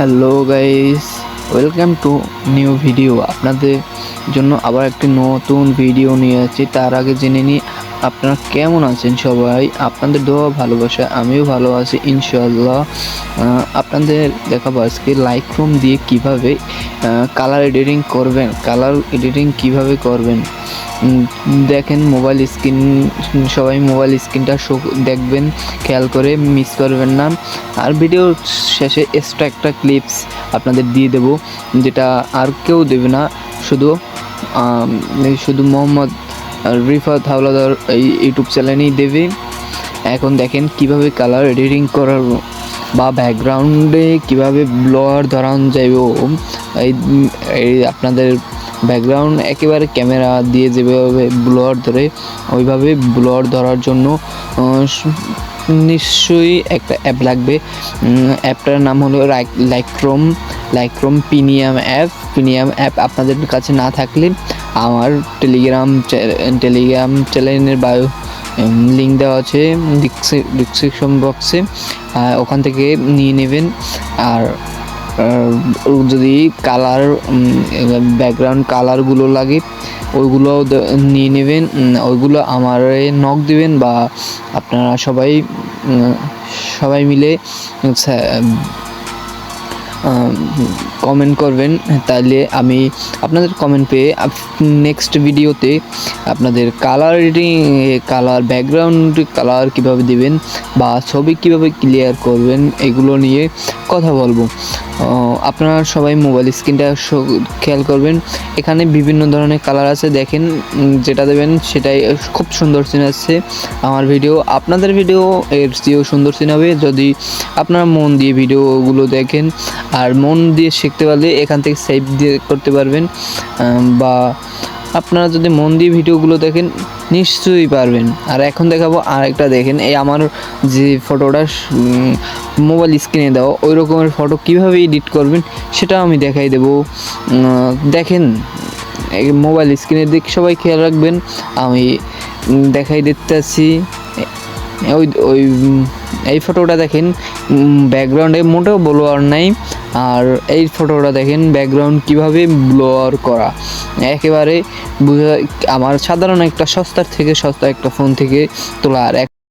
Hello guys welcome to new video আপনাদের জন্য আবার একটি নতুন ভিডিও নিয়ে আছি তার আগে জেনে নিই, আপনারা কেমন আছেন সবাই? আপনাদের দোয়া ভালোবাসা, আমিও ভালো আছি ইনশাল্লাহ আপনাদের দেখাবো আজকে লাইক রুম দিয়ে কীভাবে কালার এডিটিং করবেন কালার এডিটিং কীভাবে করবেন। দেখেন মোবাইল স্ক্রিন সবাই মোবাইল স্ক্রিনটা শো, দেখবেন, খেয়াল করে মিস করবেন না। আর ভিডিওর শেষে এক্সট্রা একটা ক্লিপস আপনাদের দিয়ে দেব, যেটা আর কেউ দেবে না। শুধু শুধু মোহাম্মদ রিফাত হাওলাদার এই ইউটিউব চ্যানেলেই দেবে। এখন দেখেন কীভাবে কালার এডিটিং করার বা ব্যাকগ্রাউন্ডে কীভাবে ব্লর ধরানো এই এই আপনাদের ব্যাকগ্রাউন্ড একেবারে ক্যামেরা দিয়ে যেভাবে ব্লর ধরে, ওইভাবে ব্লর ধরার জন্য নিশ্চয়ই একটা অ্যাপ লাগবে। অ্যাপটার নাম হলো Lightroom Lightroom premium app. Premium app আপনাদের কাছে না থাকলে আমার টেলিগ্রাম টেলিগ্রাম চ্যানেলের বায়ো লিঙ্ক দেওয়া আছে ডিসক্রিপশন বক্সে। ওখান থেকে নিয়ে নেবেন। আর যদি কালার ব্যাকগ্রাউন্ড কালারগুলো লাগে, ওইগুলো নিয়ে নেবেন ওইগুলো আমার নক দিবেন বা আপনারা সবাই সবাই মিলে কমেন্ট করবেন। তাহলে আমি আপনাদের কমেন্ট পেয়ে নেক্সট ভিডিওতে আপনাদের কালার কালার ব্যাকগ্রাউন্ড কালার কীভাবে দিবেন বা ছবি কীভাবে ক্লিয়ার করবেন, এগুলো নিয়ে কথা বলব। আপনারা সবাই মোবাইল স্ক্রিনটা খেয়াল করবেন। এখানে বিভিন্ন ধরনের কালার আছে, দেখেন যেটা দেবেন সেটাই খুব সুন্দর সিন আসছে আমার ভিডিও আপনাদের ভিডিও এর চেয়েও সুন্দর সিন হবে যদি আপনারা মন দিয়ে ভিডিওগুলো দেখেন। আর মন দিয়ে শিখতে পারলে এখান থেকে সেভ দিয়ে করতে পারবেন বা আপনারা যদি মন দিয়ে ভিডিওগুলো দেখেন, নিশ্চয়ই পারবেন। আর এখন দেখাবো আরেকটা দেখেন, এই আমার যে ফটোটা মোবাইল স্ক্রিনে দেওয়া, ওই রকমের ফটো কীভাবে এডিট করবেন সেটা আমি দেখাই দেব। দেখেন মোবাইল স্ক্রিনের দিক সবাই খেয়াল রাখবেন, আমি দেখাই দেখাই দিতেছি। ওই ওই এই ফটোটা দেখেন ব্যাকগ্রাউন্ডে মোটেও ব্লোয়ার নাই, আর এই ফটোটা দেখেন ব্যাকগ্রাউন্ড কীভাবে ব্লোয়ার করা। একেবারে আমার সাধারণ একটা সস্তার থেকে সস্তা একটা ফোন থেকে তোলা আর